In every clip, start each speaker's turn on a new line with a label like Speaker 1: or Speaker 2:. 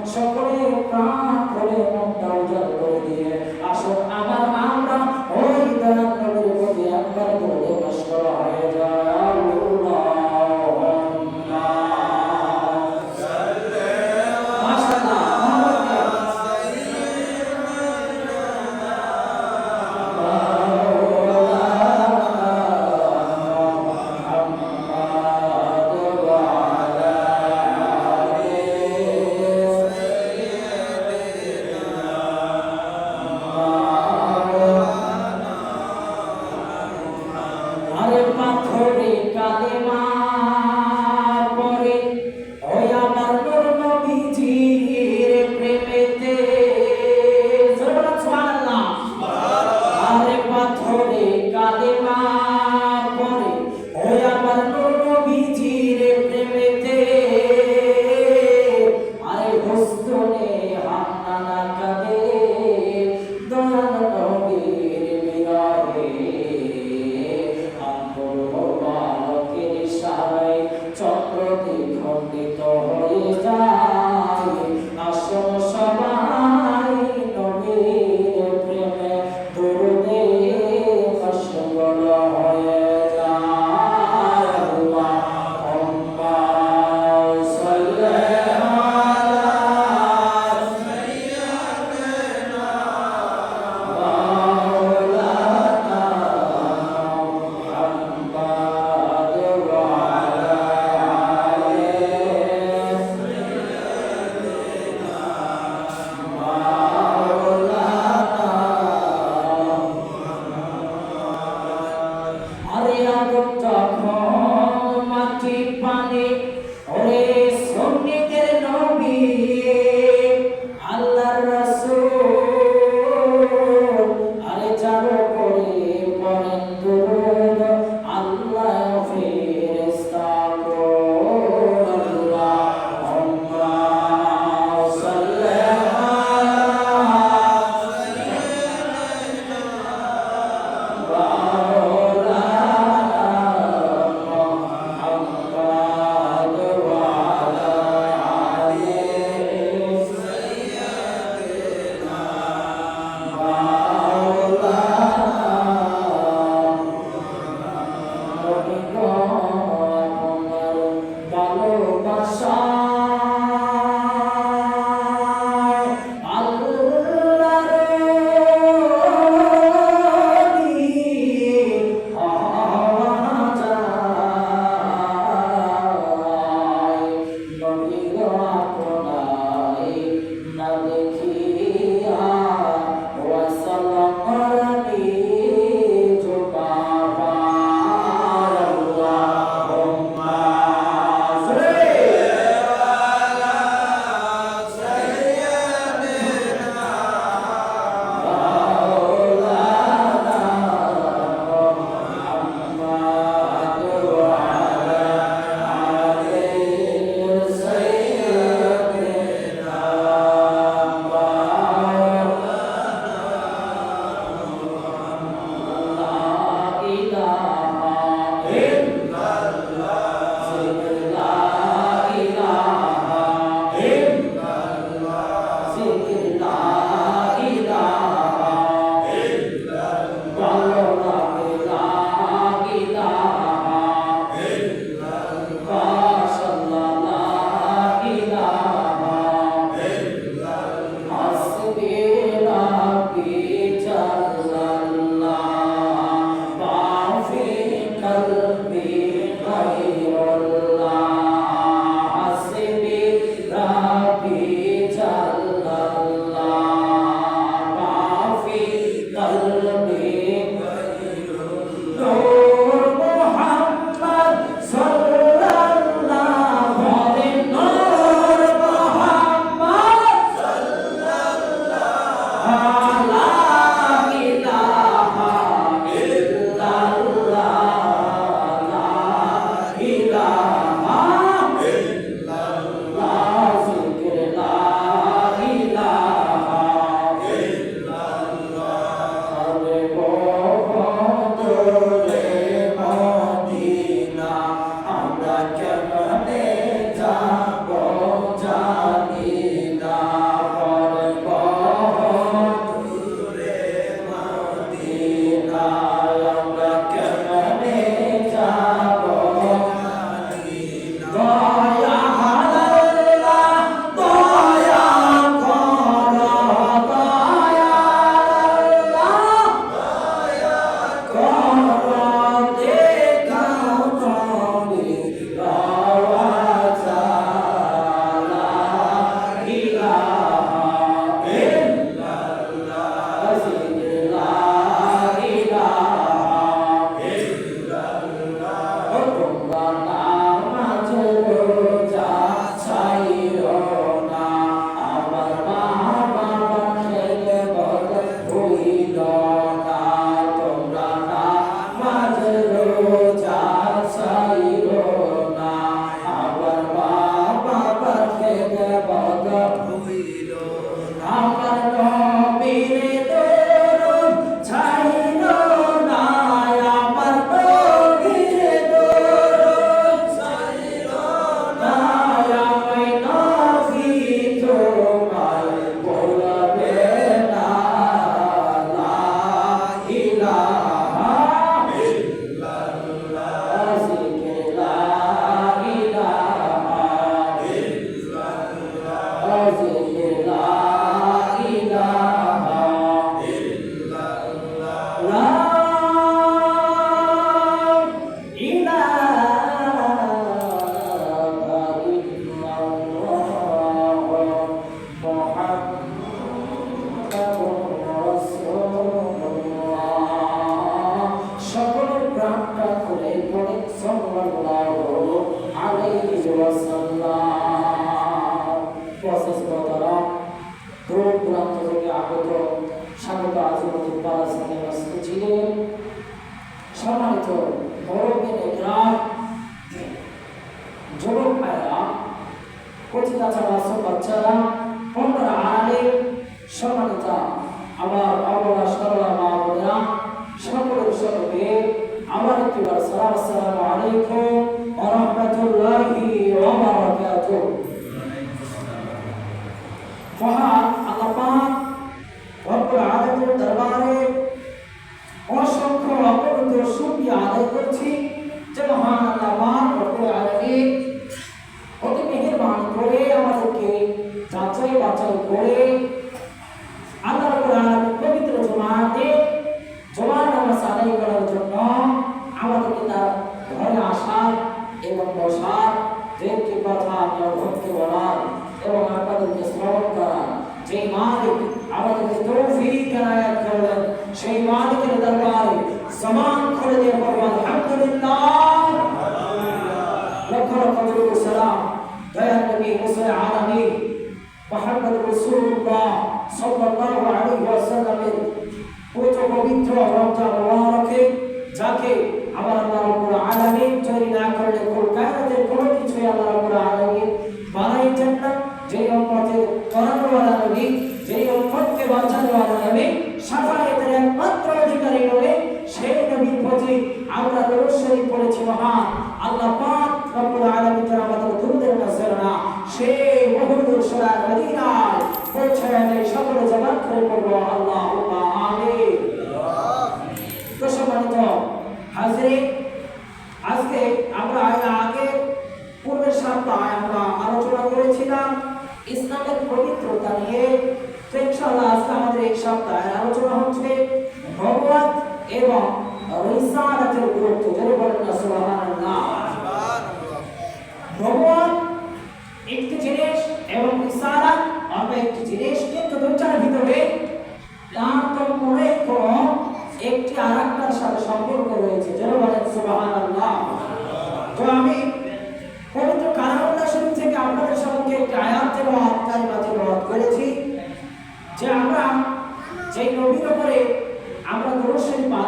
Speaker 1: জন্য সকলে প্রাণ রসুল্লাহ সাল্লাল্লাহু আলাইহি ওয়াসাল্লামের পবিত্র রমজান মোবারকে যাকে ইসলামের পবিত্রতা নিয়ে তো ইনশাআল্লাহ আজকে আমাদের এই সপ্তাহে আলোচনা হচ্ছে ভগবত এবং রিসালাতের গুরুত্ব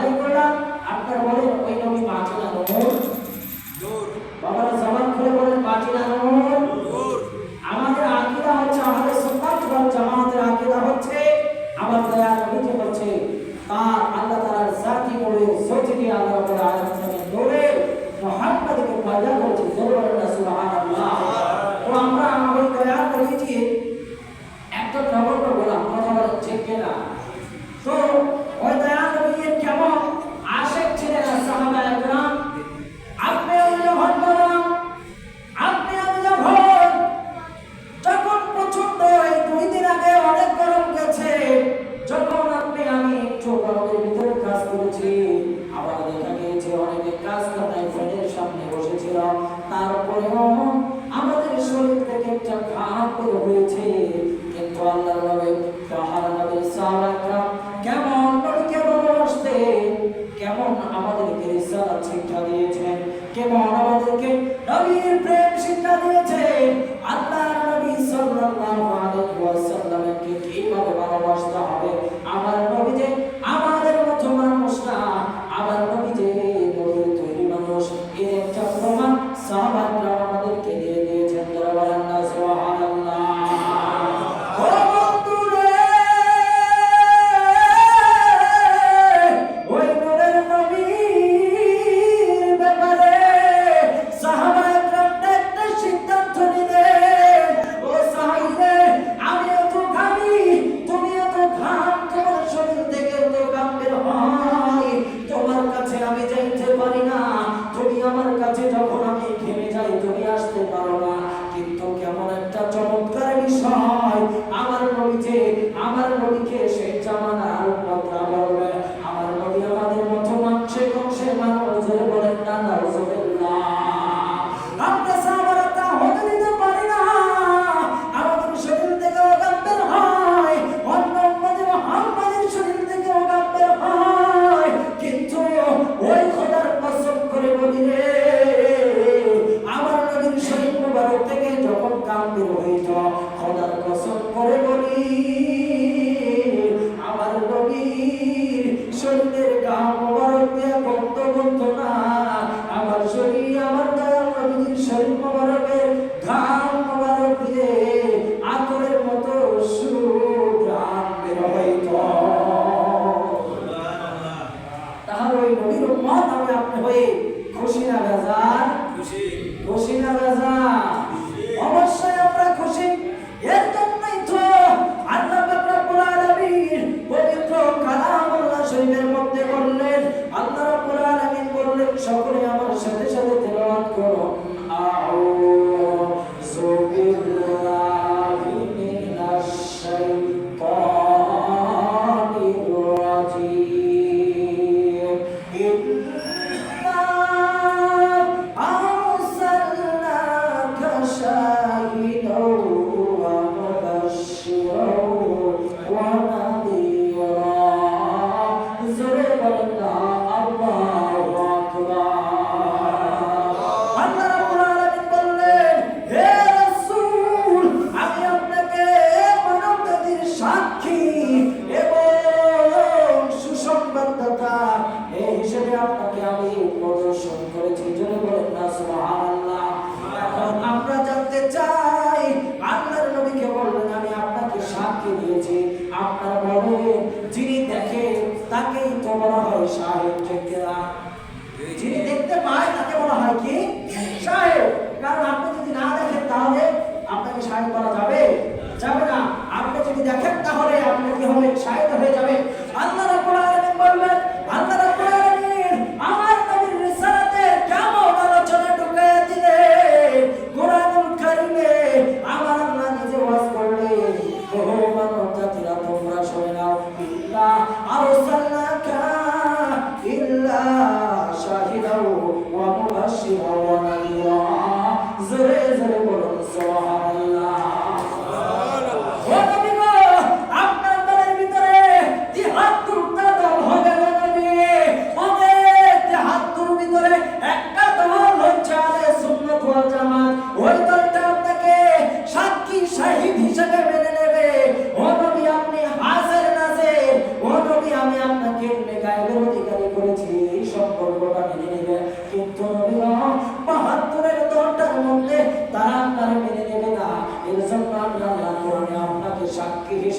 Speaker 1: ভালো করলাম। আপনার বলে siempre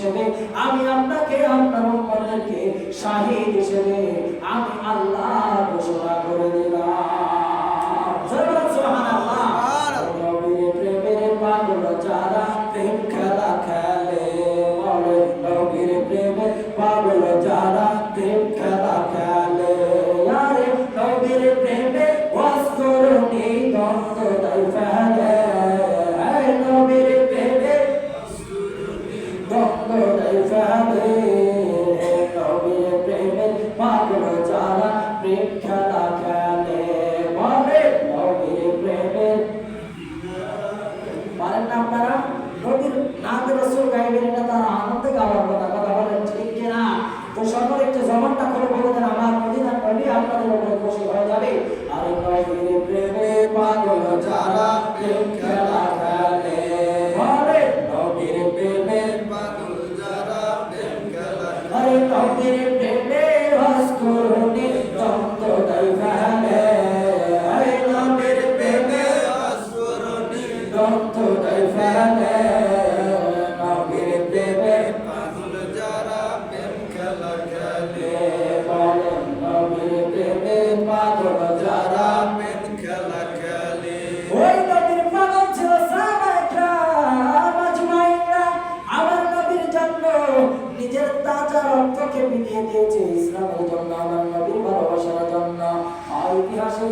Speaker 1: হিসেবে আমি আপনাকে আপনার উম্মদেরকে শাহী হিসেবে আমি আল্লাহ নিজের তাজা রক্তকে বিলিয়ে দিয়েছে ইসলামের জন্য আমার নবীর ভালোবাসার জন্য। আর ইতিহাসের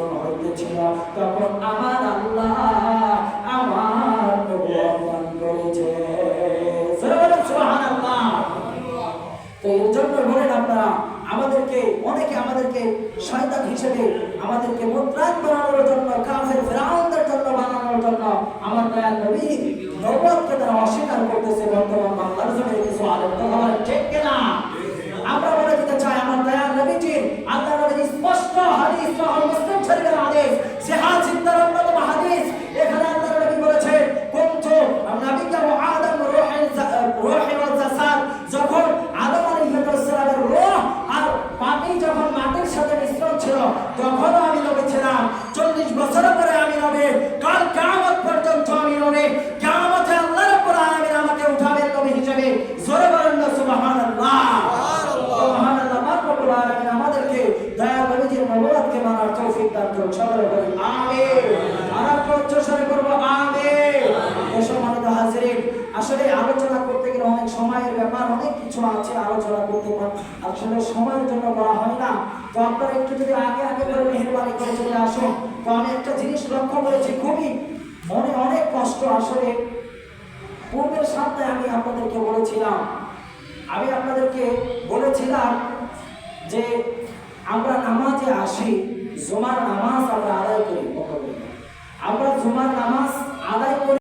Speaker 1: মিশ্রণ হইতেছিল তখন আমার আল্লাহ আমার প্রভু অবদান তো এর জন্য বলেন আপনারা, আমাদেরকে, অনেকে আমাদেরকে শয়তান হিসেবে আমাদেরকে মুদ্রাণ বানানোর জন্য, কাফের ফেরাউনদের জন্য বানানোর জন্য আমার দয়াল নবী নবতকে তারা অস্বীকার করতেছে বর্তমান বাংলার জন্য কিছু আলোচনা ঠিক কিনা? আমরা বলে দিতে চাই, আমার দয়াল নবীজির আল্লাহ হাদিস সহ মুসলিম শরীফের আদেশ। সেহা চিন্তারম্য আসুন তো আমি একটা জিনিস লক্ষ্য করেছি খুবই। মনে অনেক কষ্ট আসলে। পূর্বের সামনে আমি আপনাদেরকে বলেছিলাম, আমি আপনাদেরকে বলেছিলাম যে আমরা নামাজে আসি, জুমার নামাজ আমরা আদায় করি। আমরা জুমার নামাজ আদায় করি।